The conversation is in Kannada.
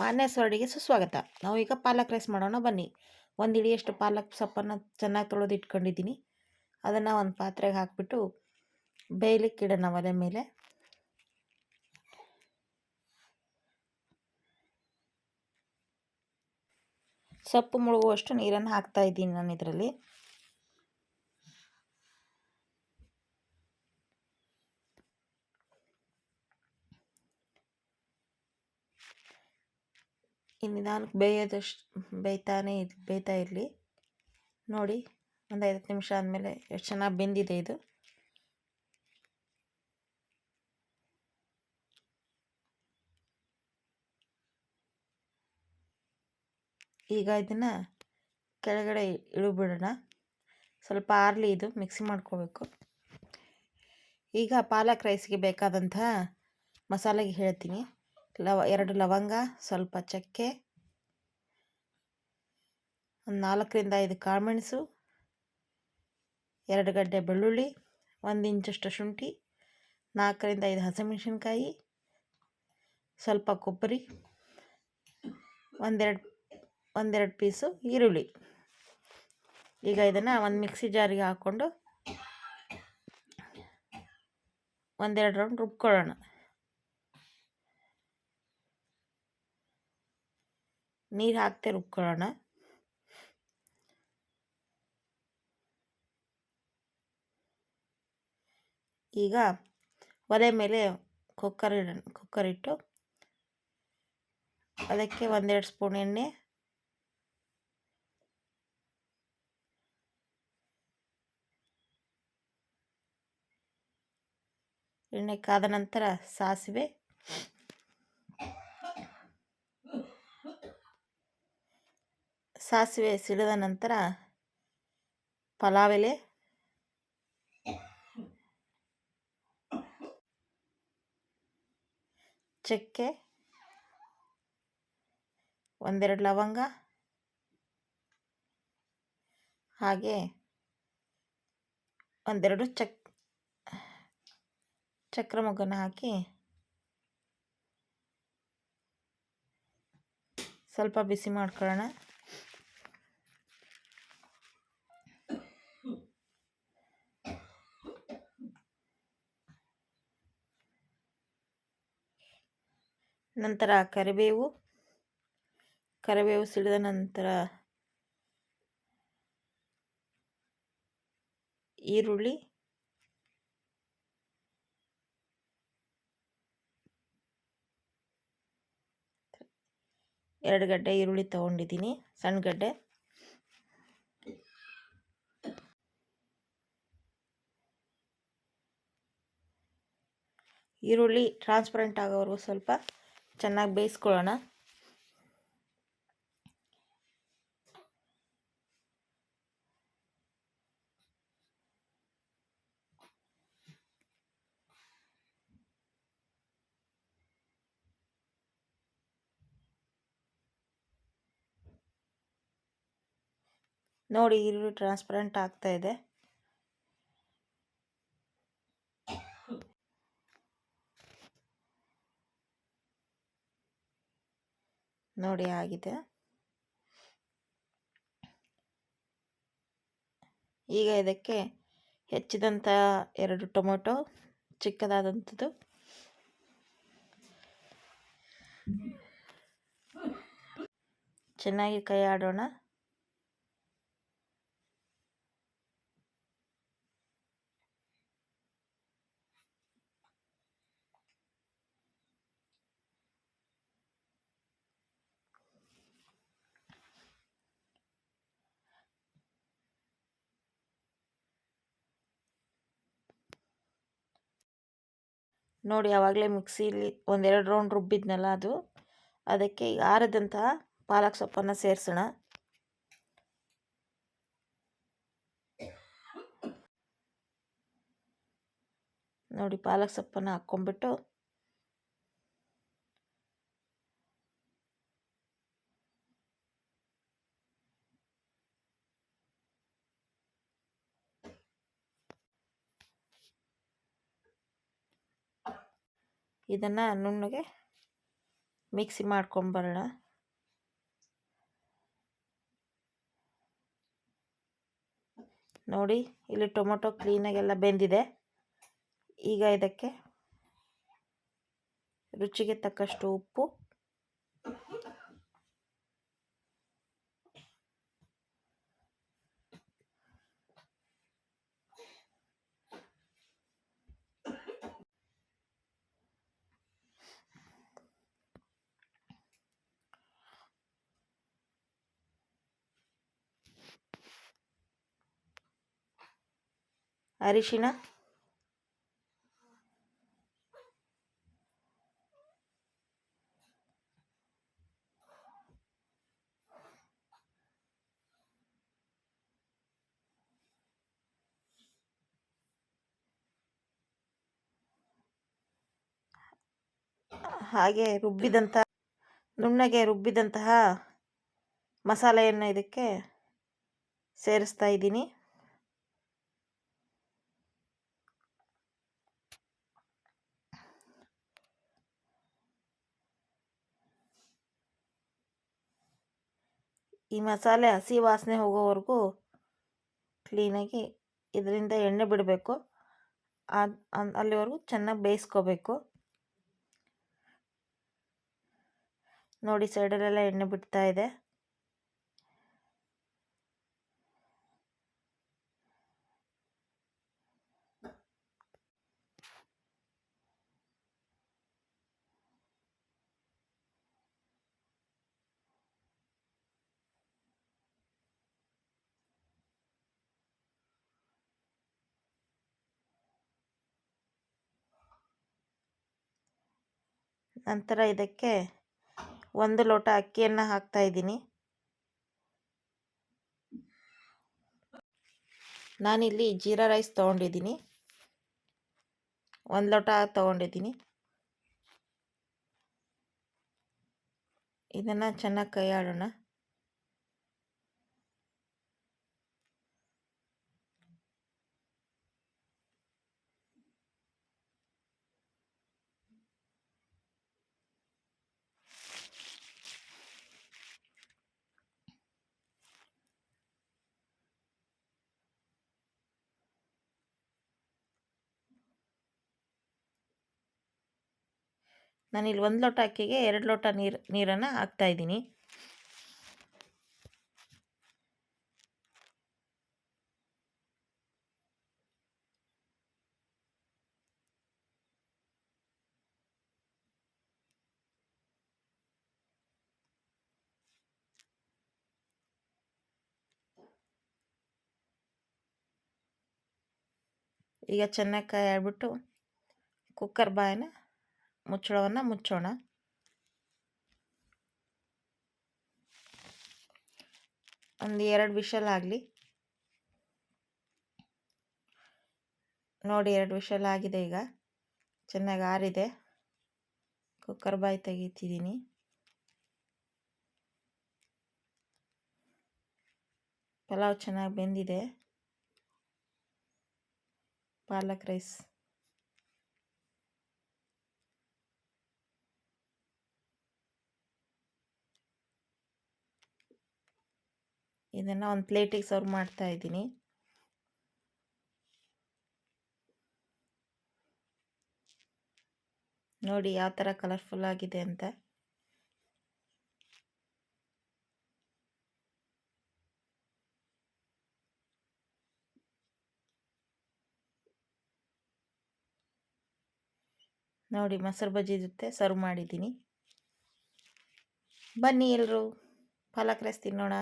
ಮಾನ್ಯ ಅಡುಗೆ ಸುಸ್ವಾಗತ. ನಾವು ಈಗ ಪಾಲಕ್ ರೈಸ್ ಮಾಡೋಣ, ಬನ್ನಿ. ಒಂದು ಇಳಿಯಷ್ಟು ಪಾಲಕ್ ಸೊಪ್ಪನ್ನು ಚೆನ್ನಾಗಿ ತೊಳೆದು ಇಟ್ಕೊಂಡಿದ್ದೀನಿ. ಅದನ್ನು ಒಂದು ಪಾತ್ರೆಗೆ ಹಾಕಿಬಿಟ್ಟು ಬೇಯಲಿಕ್ಕೆ ಇಡೋಣ ಒಲೆ ಮೇಲೆ. ಸೊಪ್ಪು ಮುಳುಗುವಷ್ಟು ನೀರನ್ನು ಹಾಕ್ತಾ ಇದ್ದೀನಿ ನಾನು ಇದರಲ್ಲಿ ನಿಧಾನಕ್ಕೆ ಬೇಯೋದಷ್ಟು ಬೇಯ್ತಾನೆ ಬೇಯ್ತಾ ಇರಲಿ. ನೋಡಿ, ಒಂದು ಐದು ನಿಮಿಷ ಆದಮೇಲೆ ಎಷ್ಟು ಚೆನ್ನಾಗಿ ಬೆಂದಿದೆ ಇದು. ಈಗ ಇದನ್ನು ಕೆಳಗಡೆ ಇಳಿಬಿಡೋಣ. ಸ್ವಲ್ಪ ಆರಲಿ ಇದು, ಮಿಕ್ಸಿ ಮಾಡ್ಕೋಬೇಕು. ಈಗ ಪಾಲಕ್ ರೈಸ್ಗೆ ಬೇಕಾದಂತಹ ಮಸಾಲೆಗೆ ಹೇಳ್ತೀನಿ. ಲವ ಎರಡು ಲವಂಗ, ಸ್ವಲ್ಪ ಚಕ್ಕೆ ಒಂದು ನಾಲ್ಕರಿಂದ ಐದು ಕಾಳುಮೆಣಸು ಎರಡು ಗಡ್ಡೆ ಬೆಳ್ಳುಳ್ಳಿ, ಒಂದು ಇಂಚಷ್ಟು ಶುಂಠಿ, ನಾಲ್ಕರಿಂದ ಐದು ಹಸಿಮೆಣಸಿನ್ಕಾಯಿ, ಸ್ವಲ್ಪ ಕೊಬ್ಬರಿ, ಒಂದೆರಡು ಒಂದೆರಡು ಪೀಸು ಈರುಳ್ಳಿ. ಈಗ ಇದನ್ನು ಒಂದು ಮಿಕ್ಸಿ ಜಾರಿಗೆ ಹಾಕ್ಕೊಂಡು ಒಂದೆರಡು ರೌಂಡ್ ರುಬ್ಕೊಳ್ಳೋಣ. ನೀರು ಹಾಕ್ತೆ ರುಬ್ಕೊಳ್ಳೋಣ ಈಗ ಒಲೆ ಮೇಲೆ ಕುಕ್ಕರ್ ಇಡೋಣ ಕುಕ್ಕರ್ ಇಟ್ಟು ಅದಕ್ಕೆ ಒಂದೆರಡು ಸ್ಪೂನ್ ಎಣ್ಣೆ. ಎಣ್ಣೆ ಕಾದ ನಂತರ ಸಾಸಿವೆ. ಸಾಸಿವೆ ಸಿಡಿದ ನಂತರ ಪಲಾವ್ ಎಲೆ ಚಕ್ಕೆ. ಒಂದೆರಡು ಲವಂಗ. ಹಾಗೆ ಒಂದೆರಡು ಚಕ್ ಚಕ್ರ ಮೊಗ್ಗನ ಹಾಕಿ ಸ್ವಲ್ಪ ಬಿಸಿ ಮಾಡ್ಕೊಳ್ಳೋಣ. ನಂತರ ಕರಿಬೇವು ಕರಿಬೇವು ಸಿಡಿದ ನಂತರ ಈರುಳ್ಳಿ, ಎರಡು ಗಡ್ಡೆ ಈರುಳ್ಳಿ ತೊಗೊಂಡಿದ್ದೀನಿ, ಸಣ್ಣ ಗಡ್ಡೆ. ಈರುಳ್ಳಿ ಟ್ರಾನ್ಸ್ಪರೆಂಟ್ ಆಗೋವರೆಗೂ ಸ್ವಲ್ಪ ಚೆನ್ನಾಗಿ ಬೇಯಿಸ್ಕೊಳ್ಳೋಣ. ನೋಡಿ ಈರುಳ್ಳಿ ಟ್ರಾನ್ಸ್ಪರೆಂಟ್ ಆಗ್ತಾ ಇದೆ. ನೋಡಿ ಆಗಿದೆ. ಈಗ ಇದಕ್ಕೆ ಹೆಚ್ಚಿದಂಥ ಎರಡು ಟೊಮೊಟೊ ಚಿಕ್ಕದಾದಂಥದ್ದು. ಚೆನ್ನಾಗಿ ಕೈ ಆಡೋಣ. ನೋಡಿ ಆವಾಗಲೇ ಮಿಕ್ಸಿಲಿ ಒಂದೆರಡು ರೌಂಡ್ ರುಬ್ಬಿದ್ನಲ್ಲ ಅದು. ಅದಕ್ಕೆ ಈಗ ಆರದಂತಹ ಪಾಲಕ್ ಸೊಪ್ಪನ್ನು ಸೇರಿಸೋಣ. ನೋಡಿ ಪಾಲಕ್ ಸೊಪ್ಪನ್ನು ಹಾಕ್ಕೊಂಬಿಟ್ಟು ಇದನ್ನು ನುಣ್ಣಗೆ ಮಿಕ್ಸಿ ಮಾಡ್ಕೊಂಬರೋಣ ನೋಡಿ ಇಲ್ಲಿ ಟೊಮೊಟೊ ಕ್ಲೀನಾಗೆಲ್ಲ ಬೆಂದಿದೆ. ಈಗ ಇದಕ್ಕೆ ರುಚಿಗೆ ತಕ್ಕಷ್ಟು ಉಪ್ಪು. ಅರಿಶಿಣ ಹಾಗೆ ರುಬ್ಬಿದಂತಹ ನುಣ್ಣಗೆ ರುಬ್ಬಿದಂತಹ ಮಸಾಲೆಯನ್ನು ಇದಕ್ಕೆ ಸೇರಿಸ್ತಾ ಇದ್ದೀನಿ. ಈ ಮಸಾಲೆ ಹಸಿ ವಾಸನೆ ಹೋಗೋವರೆಗೂ ಕ್ಲೀನಾಗಿ ಇದರಿಂದ ಎಣ್ಣೆ ಬಿಡಬೇಕು. ಅಲ್ಲಿವರೆಗೂ ಚೆನ್ನಾಗಿ ಬೇಯಿಸ್ಕೋಬೇಕು. ನೋಡಿ ಸೈಡಲ್ಲೆಲ್ಲ ಎಣ್ಣೆ ಬಿಡ್ತಾ ಇದೆ. ನಂತರ ಇದಕ್ಕೆ ಒಂದು ಲೋಟ ಅಕ್ಕಿಯನ್ನು ಹಾಕ್ತಾ ಇದ್ದೀನಿ. ನಾನಿಲ್ಲಿ ಜೀರಾ ರೈಸ್ ತೊಗೊಂಡಿದ್ದೀನಿ. ಒಂದು ಲೋಟ ತೊಗೊಂಡಿದ್ದೀನಿ. ಇದನ್ನು ಚೆನ್ನಾಗಿ ಕೈ ಆಡೋಣ ನಾನಿಲ್ಲಿ ಒಂದು ಲೋಟ ಅಕ್ಕಿಗೆ ಎರಡು ಲೋಟ ನೀರು, ನೀರನ್ನು ಹಾಕ್ತಾಯಿದ್ದೀನಿ ಈಗ ಚೆನ್ನಾಗಿ ಕಾಯಿ ಆಡ್ಬಿಟ್ಟು ಕುಕ್ಕರ್ ಬಾಯನ್ನ ಮುಚ್ಚಳವನ್ನು ಮುಚ್ಚೋಣ. ಒಂದು ಎರಡು ವಿಷಲ್ ಆಗಲಿ. ನೋಡಿ ಎರಡು ವಿಷಲ್ ಆಗಿದೆ ಈಗ. ಚೆನ್ನಾಗಿ ಆರಿದೆ. ಕುಕ್ಕರ್ ಬಾಯಿ ತೆಗಿತಿದ್ದೀನಿ. ಪಲಾವ್ ಚೆನ್ನಾಗಿ ಬೆಂದಿದೆ. ಪಾಲಕ್ ರೈಸ್. ಇದನ್ನು ಒಂದು ಪ್ಲೇಟಿಗೆ ಸರ್ವ್ ಮಾಡ್ತಾ ಇದ್ದೀನಿ. ನೋಡಿ ಯಾವ ಥರ ಕಲರ್ಫುಲ್ ಆಗಿದೆ ಅಂತ. ನೋಡಿ ಮೊಸರು ಬಜ್ಜಿ ಜೊತೆ ಸರ್ವ್ ಮಾಡಿದ್ದೀನಿ. ಬನ್ನಿ ಎಲ್ಲರೂ ಪಾಲಕ್ ರೈಸ್ ತಿನ್ನೋಣ.